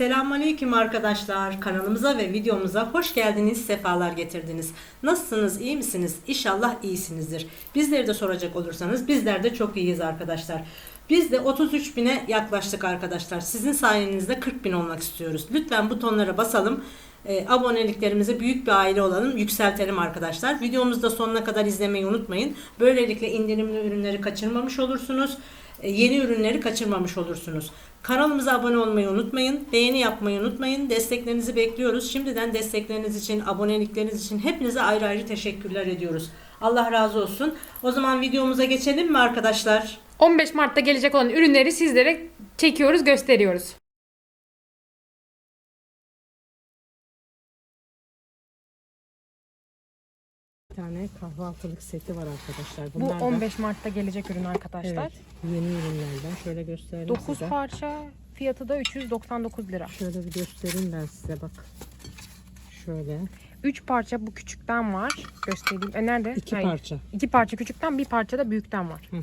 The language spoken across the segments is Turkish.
Selamünaleyküm arkadaşlar. Kanalımıza ve videomuza hoş geldiniz, sefalar getirdiniz. Nasılsınız, iyi misiniz? İnşallah iyisinizdir. Bizleri de soracak olursanız bizler de çok iyiyiz arkadaşlar. Biz de 33 bine yaklaştık arkadaşlar. Sizin sayenizde 40 bin olmak istiyoruz. Lütfen butonlara basalım. E, aboneliklerimize büyük bir aile olalım, yükseltelim arkadaşlar. Videomuzu da sonuna kadar izlemeyi unutmayın. Böylelikle indirimli ürünleri kaçırmamış olursunuz. E, yeni ürünleri kaçırmamış olursunuz. Kanalımıza abone olmayı unutmayın. Beğeni yapmayı unutmayın. Desteklerinizi bekliyoruz. Şimdiden destekleriniz için, abonelikleriniz için hepinize ayrı ayrı teşekkürler ediyoruz. Allah razı olsun. O zaman videomuza geçelim mi arkadaşlar? 15 Mart'ta gelecek olan ürünleri sizlere çekiyoruz, gösteriyoruz. Bir tane kahvaltılık seti var arkadaşlar. Bu Bunlar da 15 Mart'ta gelecek ürün arkadaşlar. evet, yeni ürünlerden. Şöyle göstereyim 9 size. parça, fiyatı da 399 lira. Şöyle bir göstereyim ben size bak. Şöyle. 3 parça bu küçükten var. Göstereyim. E nerede? iki Hayır. parça. 2 parça küçükten, bir parça da büyükten var. Hı.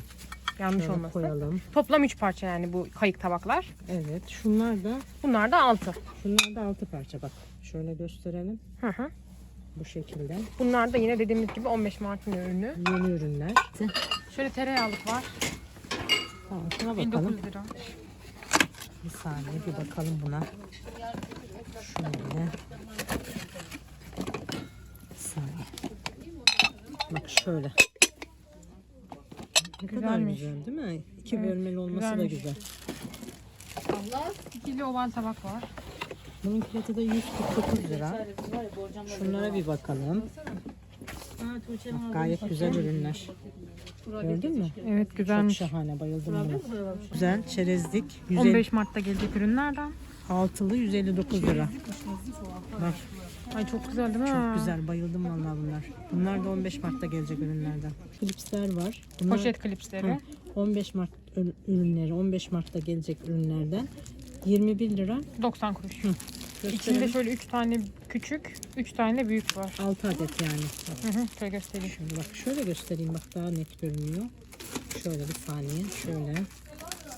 Yanlış Şöyle olmasın. koyalım. Toplam 3 parça yani bu kayık tabaklar. Evet. Şunlar da Bunlar da 6. şunlar da altı parça bak. Şöyle gösterelim. Hı hı. Bu şekilde. Bunlar da yine dediğimiz gibi 15 Mart'ın ürünü. Yeni ürünler. Şöyle tereyağlık var. Tamam şuna bakalım. 1900 lira. Bir saniye bir bakalım buna. Şöyle. Bir saniye. Bak şöyle. Ne kadar Güzelmiş. güzel değil mi? İki Evet, bölmeli olması da güzelmiş. güzel. İkili oval tabak var. Bunun fiyatı da 149 lira. Şunlara bir bakalım. Bak, gayet güzel ürünler. Gördün mü? Evet Çok güzelmiş. şahane bayıldım buna. Güzel çerezlik. 150, 15 Mart'ta gelecek ürünlerden. altılı 159 lira. Bak Ay çok güzel değil mi? çok güzel bayıldım vallahi bunlar. Bunlar da 15 Mart'ta gelecek ürünlerden. Klipsler var. Bunlar Poşet klipsleri. Hı, 15 Mart ür- ürünleri 15 Mart'ta gelecek ürünlerden 21 lira. 90 kuruş. İçinde Gösterelim. şöyle 3 tane küçük, 3 tane büyük var. 6 adet yani. Hı hı, şöyle göstereyim. Şöyle bak şöyle göstereyim bak daha net görünüyor. Şöyle bir saniye şöyle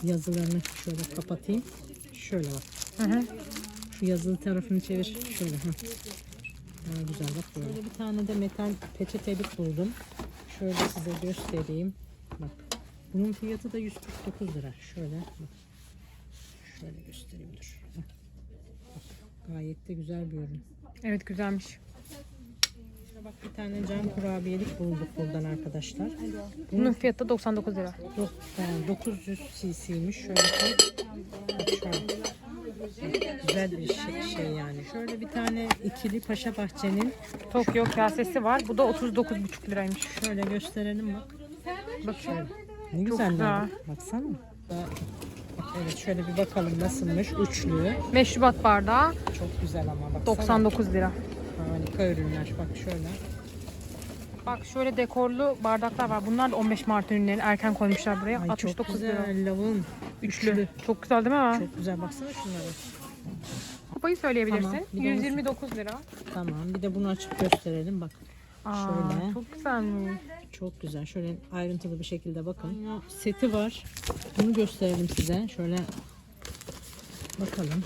yazılarını şöyle kapatayım. Şöyle bak. Hı hı. Şu yazılı tarafını çevir. Şöyle. Hı. Daha güzel bak böyle. bir tane de metal peçetelik buldum. Şöyle size göstereyim. Bak. Bunun fiyatı da 149 lira. Şöyle bak. Şöyle göstereyim dur. Bak. Gayet de güzel bir ürün. Evet güzelmiş. Bak bir tane cam kurabiyelik bulduk buradan arkadaşlar. Bunun fiyatı da 99 lira. Dok- yani 900 cc'ymiş. Şöyle. Bak şöyle. Güzel bir şey, şey yani. Şöyle bir tane ikili Paşa Bahçe'nin Tokyo kasesi var. Bu da 39,5 liraymış. şöyle gösterelim bak. Bak şöyle. Ne güzel. güzel. Baksana. Bak, Evet şöyle bir bakalım nasılmış. Üçlü. Meşrubat bardağı Çok güzel ama baksana. 99 lira. Harika ürünler. Bak şöyle. Bak şöyle dekorlu bardaklar var. Bunlar da 15 Mart ürünleri. Erken koymuşlar buraya. Ay çok 69 lira. güzel. Lavın. Üçlü. Çok güzel değil mi? Çok güzel. Baksana şunlara. Kupayı söyleyebilirsin. Tamam, bir de onu- 129 lira. Tamam. Bir de bunu açıp gösterelim. Bak. Aa, Şöyle. Çok güzelmiş. Çok güzel. Şöyle ayrıntılı bir şekilde bakın. Seti var. Bunu gösterelim size. Şöyle bakalım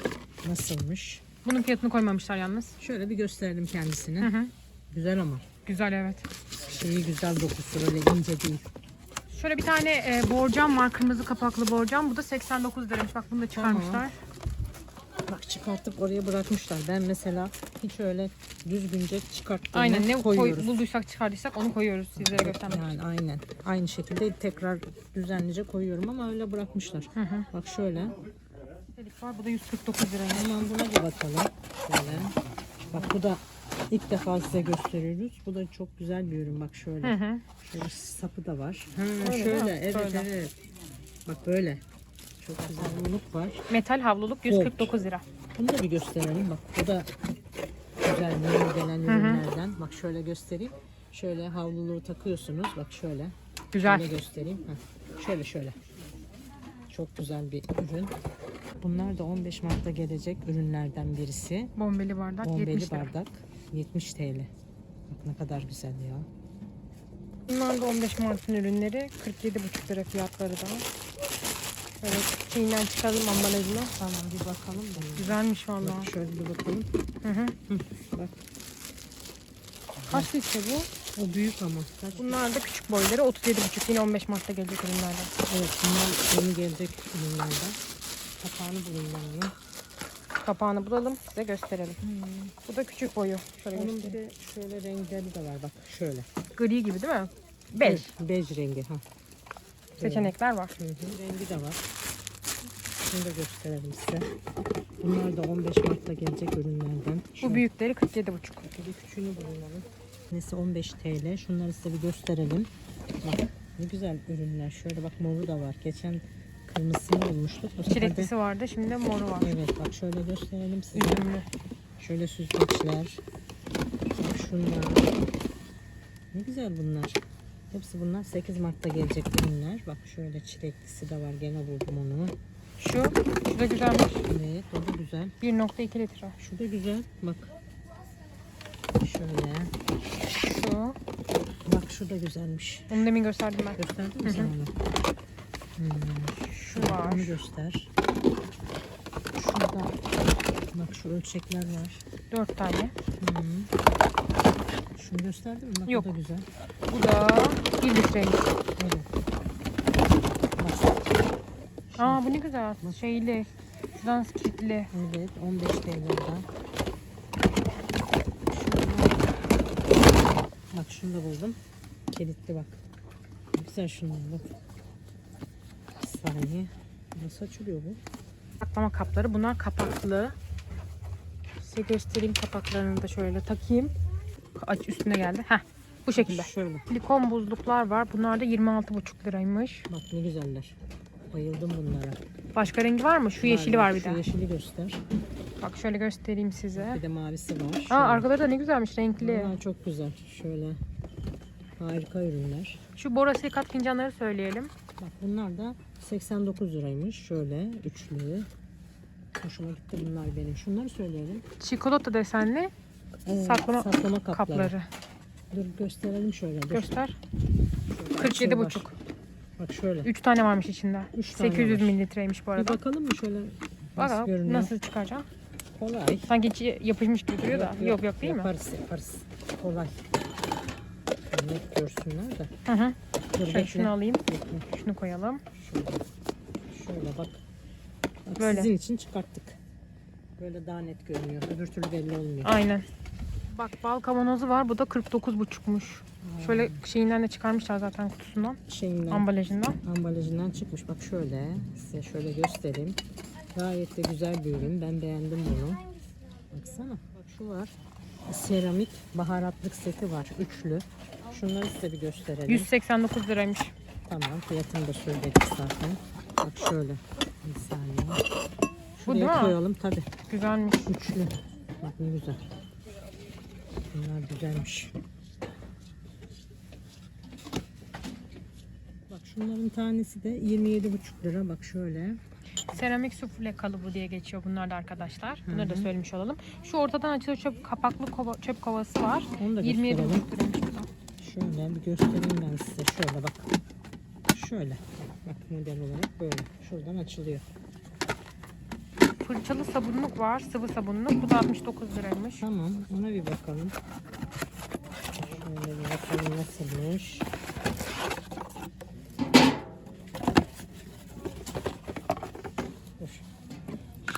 nasılmış. Bunun fiyatını koymamışlar yalnız. Şöyle bir gösterelim kendisini. Hı hı. Güzel ama. Güzel evet. Şeyi güzel dokusu öyle ince değil. Şöyle bir tane e, borcam var. Kırmızı kapaklı borcam. Bu da 89 liraymış. Bak bunu da çıkarmışlar. Bak çıkartıp oraya bırakmışlar. Ben mesela hiç öyle düzgünce çıkarttığımı Aynen ne koy, koyuyoruz. bulduysak çıkardıysak onu koyuyoruz sizlere göstermek için. yani aynen. Aynı şekilde tekrar düzenlice koyuyorum ama öyle bırakmışlar. Hı hı. Bak şöyle. Delik var. Bu da 149 liraymış. Hemen buna bir bakalım. Şöyle. Bak bu da ilk defa size gösteriyoruz. Bu da çok güzel bir ürün. Bak şöyle. Hı hı. Şöyle sapı da var. Ha, şöyle. mi? Evet Böyle. evet. Bak böyle. Çok güzel look var. Metal havluluk 149 lira. Bunu da bir gösterelim. Bak bu da güzel yeni gelen ürünlerden. Bak şöyle göstereyim. Şöyle havluluğu takıyorsunuz. Bak şöyle. Güzel. Şöyle göstereyim. Heh. Şöyle şöyle. Çok güzel bir ürün. Bunlar da 15 Mart'ta gelecek ürünlerden birisi. Bombeli bardak Bombeli 70 lira. bardak. 70 TL. Bak ne kadar güzel ya. Bunlar da 15 Mart'ın ürünleri. 47,5 lira fiyatları da. Şöyle şeyinden çıkaralım ambalajını. Tamam bir bakalım. da. Güzelmiş vallahi. Bak şöyle bir bakalım. Hı hı. Bak Kaç litre bu? o büyük ama. Kaç- Bunlar da küçük boyları 37,5 yine 15 Mart'ta gelecek ürünlerden. Evet bunlar yeni gelecek ürünlerden. Kapağını bulayım ben. Kapağını bulalım size gösterelim. Bu da küçük boyu. Şöyle Onun bir göstereyim. de şöyle renkleri de var bak şöyle. Gri gibi değil mi? Bej. Bej rengi ha. Seçenekler var. Hı hı. Rengi de var. Şunu da gösterelim size. Bunlar da 15 Mart'ta gelecek ürünlerden. Bu büyükleri 47,5. Bir de küçüğünü bulunalım. Nesi 15 TL. Şunları size bir gösterelim. Bak ne güzel ürünler. Şöyle bak moru da var. Geçen kırmızısını bulmuştuk. Bu sefer de Çileklisi vardı şimdi moru var. Evet bak şöyle gösterelim size. Üzümlü. Şöyle süzgeçler. Şunlar. Ne güzel bunlar. Hepsi bunlar 8 Mart'ta gelecek ürünler. Bak şöyle çileklisi de var. Gene buldum onu. Şu, şu da güzelmiş. Evet o da güzel. 1.2 litre. Şu da güzel. Bak. Şöyle. Şu. Bak şu da güzelmiş. Onu demin gösterdim ben. Gösterdin mi sen onu? Hmm, Şu var. Onu göster. Şurada. Bak şu ölçekler var. 4 tane. Hmm. Şunu gösterdin mi? Bak Yok. o da güzel. Bu da 1 litreymiş. Evet. Aa bu ne güzel. Şeyli. Şuradan kilitli. evet 15 TL'den. Bak şunu da buldum. Kilitli bak. Güzel şunlar bak. Bir saniye. Nasıl açılıyor bu? Saklama kapları. Bunlar kapaklı. Size göstereyim kapaklarını da şöyle takayım. Aç üstüne geldi. Heh. Bu şekilde. Şöyle. Silikon buzluklar var. Bunlar da 26,5 liraymış. Bak ne güzeller. Bayıldım bunlara. Başka rengi var mı? Şu yeşili var bir Şu de. yeşili göster. Bak şöyle göstereyim size. Bir de mavisi var. Aa Şöyle. arkaları da ne güzelmiş renkli. Bunlar çok güzel. Şöyle. Harika ürünler. Şu borosilikat fincanları söyleyelim. Bak bunlar da 89 liraymış. Şöyle üçlü. Hoşuma gitti bunlar benim. Şunları söyleyelim. Çikolata desenli Ee, Saklama kapları. kapları. Dur gösterelim şöyle. Dur. Göster. Şöyle açıyor 47,5. var. Bak şöyle. 3 tane varmış içinde. Üç tane 800 var. mililitreymiş bu Bir arada. bakalım mı şöyle nasıl görünüyor? nasıl çıkaracağım. Kolay. Sanki içi yapışmış gibi duruyor da. Yok yok, değil mi? Yaparız yaparız. Kolay. Net görsünler de. Hı hı. Dur Şöyle bekle. şunu alayım. Bekle. Şunu koyalım. Şöyle. Şöyle bak. bak Böyle. Sizin için çıkarttık. Böyle daha net görünüyor. Öbür türlü belli olmuyor. Aynen. Bak bal kavanozu var. Bu da 49,5'muş. Şöyle şeyinden de çıkarmışlar zaten kutusundan. Şeyinden, Ambalajından. ambalajından çıkmış. Bak şöyle. Size şöyle göstereyim. Gayet de güzel bir ürün. Ben beğendim bunu. Baksana. Bak şu var. Seramik baharatlık seti var. Üçlü. Şunları size bir gösterelim. 189 liraymış. Tamam. Fiyatını da söyledik zaten. Bak şöyle. Bir saniye. Bu değil Şuraya koyalım tabii. Güzelmiş. Üçlü. Bak ne güzel. Bunlar güzelmiş. Bak şunların tanesi de 27,5 lira. Bak şöyle. Seramik sufle kalıbı diye geçiyor bunlar da arkadaşlar. Hı Bunları da söylemiş olalım. Şu ortadan açılı çöp kapaklı kova, çöp kovası var. Onu da 27,5 gösterelim. liraymış bu da. Şöyle bir göstereyim ben size. Şöyle bak. Şöyle. Bak model olarak böyle. Şuradan açılıyor. Fırçalı sabunluk var. Sıvı sabunluk. Bu da 69 liraymış. Tamam. Ona bir bakalım. Şöyle bir bakalım nasılmış. Dur.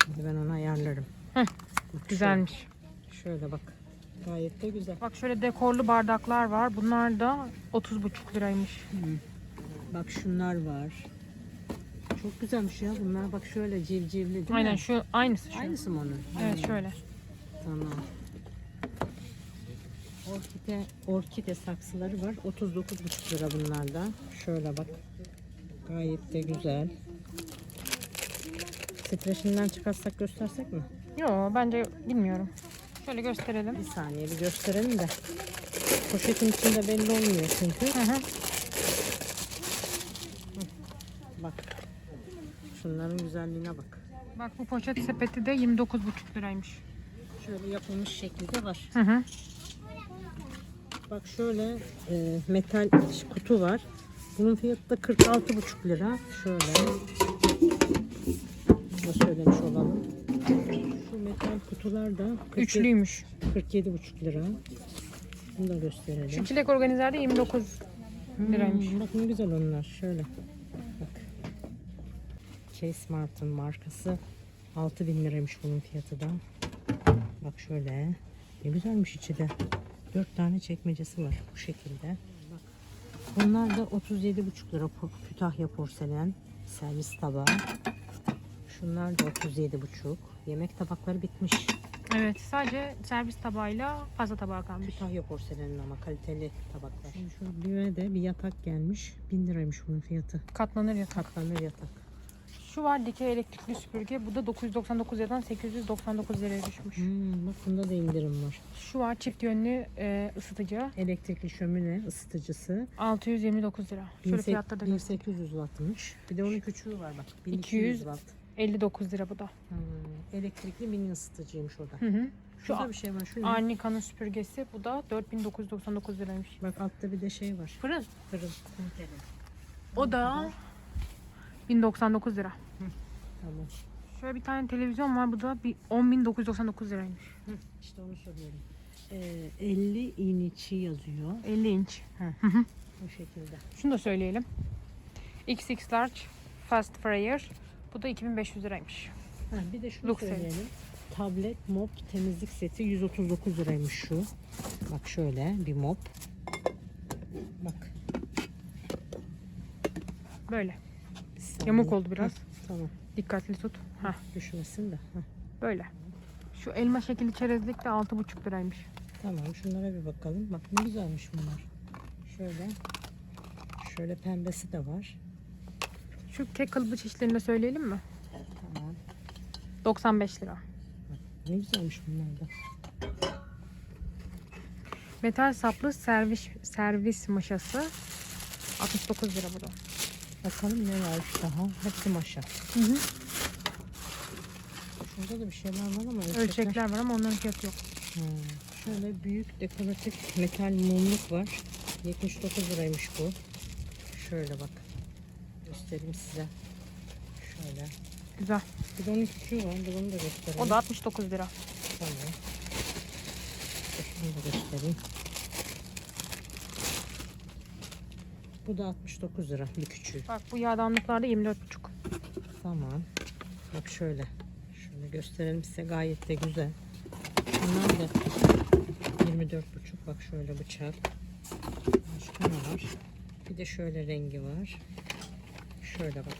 Şimdi ben onu ayarlarım. Heh, Bak Güzelmiş. Şöyle, şöyle bak. Gayet de güzel. Bak şöyle dekorlu bardaklar var. Bunlar da 30,5 liraymış. Bak şunlar var. Çok güzelmiş ya bunlar. Bak şöyle civcivli değil Aynen mi? şu aynısı şu. Aynısı mı onun? Evet Hmm, şöyle. Tamam. Orkide, orkide saksıları var. 39,5 lira bunlarda. Şöyle bak. Gayet de güzel. Streşinden çıkarsak göstersek mi? Yo bence bilmiyorum. Şöyle gösterelim. Bir saniye bir gösterelim de. Poşetin içinde belli olmuyor çünkü. Hı hı. Bak. Şunların güzelliğine bak. Bak bu poşet sepeti de 29,5 liraymış. Şöyle yapılmış şekilde var. Hı hı. Bak şöyle e, metal kutu var. Bunun fiyatı da 46,5 lira. Şöyle. da söylemiş olalım. Şu metal kutular da 47 Üçlüymüş. 47,5 lira. Bunu da gösterelim. Şu çilek organizerde 29 liraymış. Hmm, bak ne güzel onlar. Şöyle. Chase Martin markası. 6000 liraymış bunun fiyatı da. Bak şöyle. Ne güzelmiş içi de. 4 tane çekmecesi var bu şekilde. Bak. Bunlar da 37,5 lira Kütahya porselen servis tabağı. Şunlar da 37,5. Yemek tabakları bitmiş. Evet sadece servis tabağıyla fazla tabağı kalmış. Kütahya porselenin ama kaliteli tabaklar. Şimdi şu büyüğe de bir yatak gelmiş. 1000 liraymış bunun fiyatı. Katlanır yatak. Katlanır yatak. Şu var dikey elektrikli süpürge. Bu da 999 liradan 899 liraya düşmüş. Hmm, bak bunda da indirim var. Şu var çift yönlü e, ısıtıcı. Elektrikli şömine ısıtıcısı. 629 lira. Şöyle 1800 fiyatta da göstereyim. 1800 wattmış. Bir de onun küçüğü var bak. 1200 200. watt. 59 lira bu da. Hmm, elektrikli mini ısıtıcıymış o da. Hı hı. Şu Şurada bir şey var. Şu ne? Arnica'nın süpürgesi. Bu da 4999 liraymış. Bak altta bir de şey var. Fırın. Fırın. Kuntele. O da 1099 lira. Tamam. Şöyle bir tane televizyon var. Bu da bir 10.999 liraymış. Hı, işte onu soruyorum. Ee, 50 iniçi yazıyor. 50 inç. Bu şekilde. Şunu da söyleyelim. XX large fast fryer. Bu da 2500 liraymış. Ha, bir de şunu Lux söyleyelim. Tablet mop temizlik seti 139 liraymış şu. Bak şöyle bir mop. Bak. Böyle. Yamuk oldu biraz. Tamam. Dikkatli tut. Heh, Düşmesin de. Heh, böyle. Şu elma şekilli çerezlik de 6,5 liraymış. Tamam şunlara bir bakalım. Bak ne güzelmiş bunlar. Şöyle. Şöyle pembesi de var. Şu kek kalıbı çeşitlerini söyleyelim mi? Tamam. 95 lira. Ne güzelmiş bunlar da. Metal saplı servis servis maşası 69 lira bu da. Bakalım ne varmış daha. Hepsi maşa. Hı hı. Şurada da bir şeyler var ama ölçekler. Ölçekler var ama onların fiyatı yok. Hmm. Şöyle büyük dekoratif metal mumluk var. 79 liraymış bu. Şöyle bak. Göstereyim size. Şöyle. Güzel. Bir de onun küçüğü var. Bir onu da göstereyim. O da 69 lira. Tamam. Şunu da göstereyim. Bu da 69 lira bir küçüğü. Bak bu yağdanlıklarda 24,5. Tamam. Bak şöyle. Şöyle gösterelim size. Gayet de güzel. Bunlar da 24,5. Bak şöyle bıçak. Başka ne var? Bir de şöyle rengi var. Şöyle bak.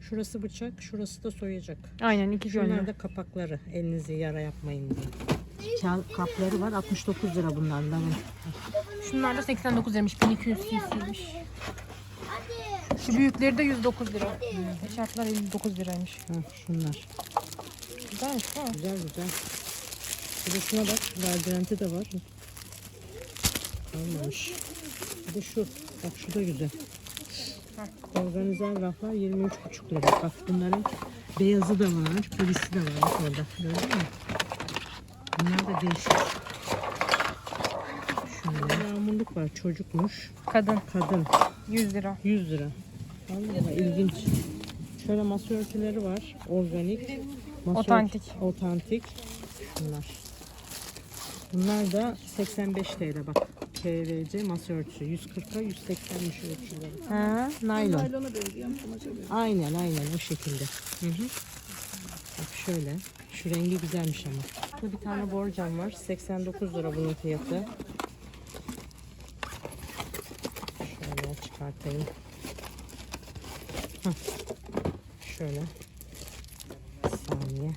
Şurası bıçak, şurası da soyacak. Aynen iki Şunlar yönlü. da kapakları. Elinizi yara yapmayın diye. Kağıt kapları var. 69 lira bunlardan. Şunlar da 89 liraymış. 1200 cc'ymiş. Şu büyükleri de 109 lira. Eşarplar 59 liraymış. Ha, şunlar. Güzelmiş mi? Güzel güzel. Bir de şuna bak. Laciventi de var. Kalmamış. Bir de şu. Bak şu da güzel. Organizer raflar 23,5 lira. Bak bunların beyazı da var. Polisi de var. Orada. Gördün mü? Bunlar da değişik. Şöyle yağmurluk var. Çocukmuş. Kadın Kadın. 100 lira. 100 lira. Allah Allah ilginç. Şöyle masa örtüleri var. Organik. Masa Otantik. Otantik. Şunlar. Bunlar da 85 TL bak. PVC masa örtüsü. 140'a 180'miş ölçüleri. Ha. Naylon. Aynen aynen bu şekilde. Hı hı. Bak şöyle. Şu rengi güzelmiş ama. Burada bir tane borcam var. 89 lira bunun fiyatı. Şöyle çıkartayım. Hah. Şöyle. Bir saniye.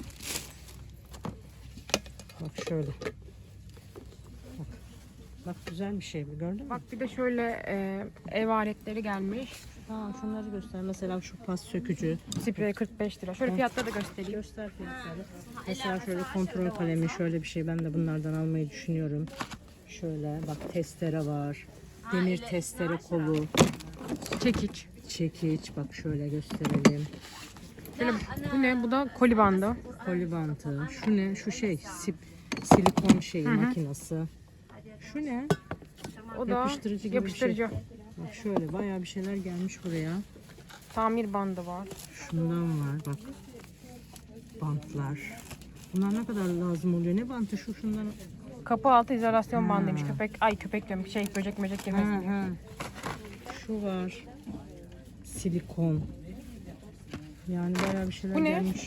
Bak şöyle. Bak. Bak güzel bir şey bu gördün mü? Bak bir de şöyle e, ev aletleri gelmiş. Ha, şunları göster. Mesela şu pas sökücü. Sprey 45 lira. Şöyle fiyatları da göstereyim. Göster fiyatları. Mesela şöyle kontrol kalemi şöyle bir şey ben de bunlardan almayı düşünüyorum. Şöyle bak testere var. Demir testere kolu, Çekiç. çekiç bak şöyle gösterelim. Şöyle bu ne? Bu da koli bandı. Koli bantı. Şu ne? Şu şey sip, silikon şeyi makinası. Şu ne? O da Yapıştırıcı gibi bir yapıştırıcı. Bak şöyle bayağı bir şeyler gelmiş buraya. Tamir bandı var. Şundan var bak. bantlar. Bunlar ne kadar lazım oluyor? Ne bantı şu şundan? Kapı altı izolasyon Ha. bandıymış. Köpek, ay köpek diyorum. Şey böcek böcek girmesin diye. Şu var. Silikon. Yani bayağı bir şeyler Bu ne? gelmiş.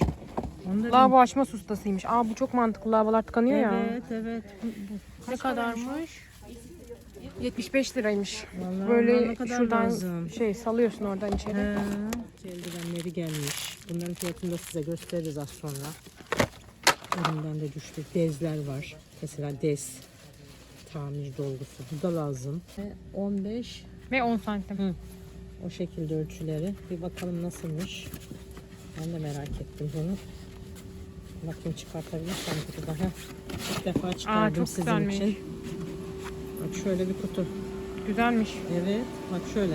Onların- Lavabo açma sustasıymış. Aa bu çok mantıklı. Lavabolar tıkanıyor ya. Evet evet. Bu, bu. Ne kadarmış? 75 liraymış. Vallahi onlar Böyle ne kadar şuradan lazım. şey salıyorsun oradan içeri. He. Eldivenleri gelmiş. Bunların fiyatını da size gösteririz az sonra. Elimden de düştü. Dezler var. Mesela dez. Tamir dolgusu. Bu da lazım. Ve 15 Ve 10 santim. Hı. o şekilde ölçüleri. Bir bakalım nasılmış. Ben de merak ettim bunu. Bakayım çıkartabilirsem kutuda. Heh. İlk defa çıkardım çok sizin güzelmiş. için. Bak şöyle bir kutu. Güzelmiş. Evet bak şöyle.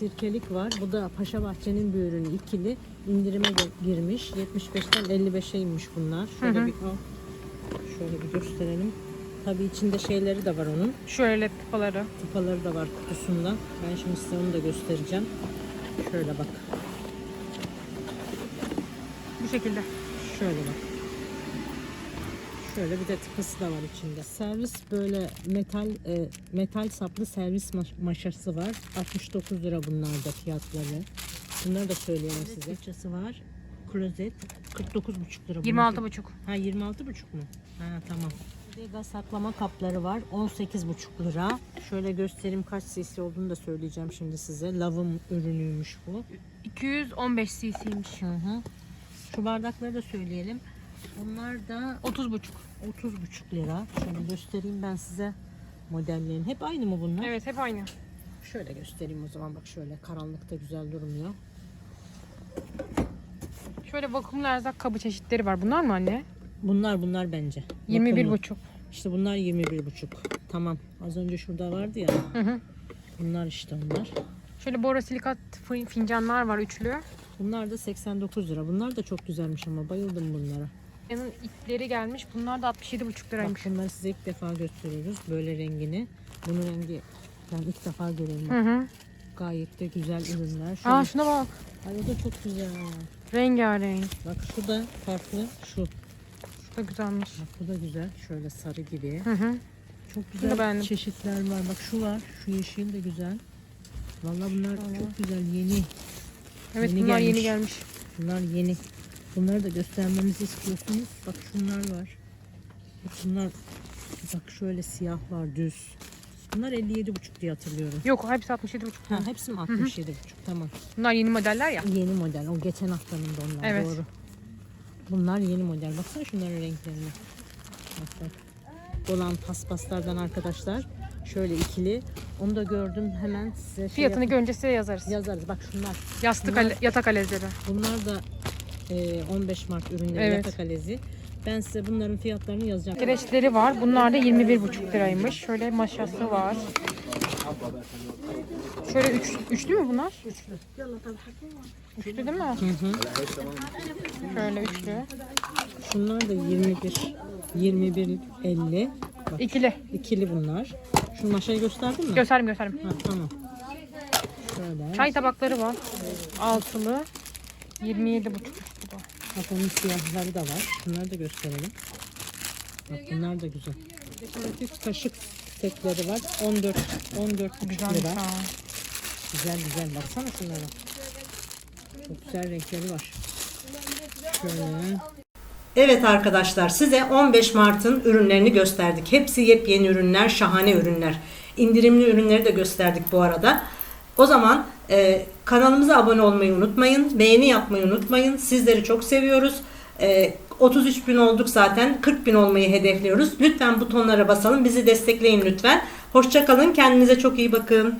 Sirkelik var. Bu da Paşa Bahçe'nin bir ürünü ikili. İndirime girmiş. 75'ten 55'e inmiş bunlar. Şöyle Hı hı. bir al. Şöyle bir gösterelim. Tabii içinde şeyleri de var onun. Şöyle tıpaları. Tıpaları da var kutusunda. Ben şimdi size onu da göstereceğim. Şöyle bak. Bu şekilde. Şöyle bak. Şöyle bir de tıpası da var içinde. Servis böyle metal e, metal saplı servis ma- maşası var. 69 lira bunlarda fiyatları. Bunları da söyleyelim size. Fırçası var. Klozet 49,5 lira. bunun 26,5. Ha 26,5 mu? Ha tamam. Bir de gaz saklama kapları var. 18,5 lira. Şöyle göstereyim kaç cc olduğunu da söyleyeceğim şimdi size. Lavım ürünüymüş bu. 215 cc'ymiş. Hı hı. Şu bardakları da söyleyelim. Bunlar da 30,5. 30,5 lira. Şöyle göstereyim ben size modellerini. Hep aynı mı bunlar? Evet hep aynı. Şöyle göstereyim o zaman bak şöyle karanlıkta güzel durmuyor. Şöyle vakumlu erzak kabı çeşitleri var. Bunlar mı anne? Bunlar bunlar bence. Vakumlu. 21,5. İşte bunlar 21,5. Tamam. Az önce şurada vardı ya. Hı hı. Bunlar işte onlar. Şöyle borosilikat fi- fincanlar var üçlü. Bunlar da 89 lira. Bunlar da çok güzelmiş ama bayıldım bunlara. Yanın ipleri gelmiş. Bunlar da 67,5 Bak liraymış. bunları size ilk defa gösteriyoruz. Böyle rengini. Bunun rengi ben ilk defa görüyorum. Hı hı. Gayet de güzel ürünler. Şöyle, Aa şuna bak. Ay o da çok güzel. Rengarenk. Bak şu da farklı. Şu. Şu da güzelmiş. Bak bu da güzel. Şöyle sarı gibi. Hı hı. Çok güzel çeşitler var. Bak şu var. Şu yeşil de güzel. Vallahi bunlar çok güzel. Yeni. Evet Yeni bunlar yeni gelmiş. gelmiş. Bunlar yeni. Bunları da göstermemizi istiyorsunuz. Bak şunlar var. Bak bunlar bak şöyle siyah var düz. Bunlar 57,5 diye hatırlıyorum. Yok hepsi 67,5. Ha, hepsi mi 67,5 tamam. Bunlar yeni modeller ya. Yeni model. O geçen haftanın da onlar Evet. doğru. Bunlar yeni model. Baksana şunların renklerine. Bak bak. Olan paspaslardan arkadaşlar. Şöyle ikili. Onu da gördüm. Hemen size şey Fiyatını yap- görünce size yazarız. yazarız. Bak şunlar. Yastık Bunlar- ale- yatak alezleri. Bunlar da 15 Mart ürünleri Evet. yatak alezi. Ben size bunların fiyatlarını yazacağım. Kireçleri var. Bunlar da 21,5 liraymış. Şöyle maşası var. Şöyle üç, üçlü mü bunlar? Üçlü. Üçlü değil mi? Hı hı. Şöyle üçlü. Şunlar da 21 21 50. Bak İkili. ikili bunlar. Şu maşayı gösterdin mi? Göstereyim göstereyim. ha, tamam. Şöyle. Çay tabakları var. Altılı. 27,5 bu da. Bak onun siyahları da var. Şunları da gösterelim. Bak bunlar da güzel. Dekoratif kaşık setleri var. 14 14 Güzelmiş lira. Güzel güzel baksana şunlara. Çok güzel renkleri var. Şöyle. Evet arkadaşlar size 15 Mart'ın ürünlerini gösterdik. Hepsi yepyeni ürünler, şahane ürünler. İndirimli ürünleri de gösterdik bu arada. O zaman e, kanalımıza abone olmayı unutmayın. Beğeni yapmayı unutmayın. Sizleri çok seviyoruz. E, 33 bin olduk zaten. 40 bin olmayı hedefliyoruz. Lütfen butonlara basalım. Bizi destekleyin lütfen. Hoşçakalın. Kendinize çok iyi bakın.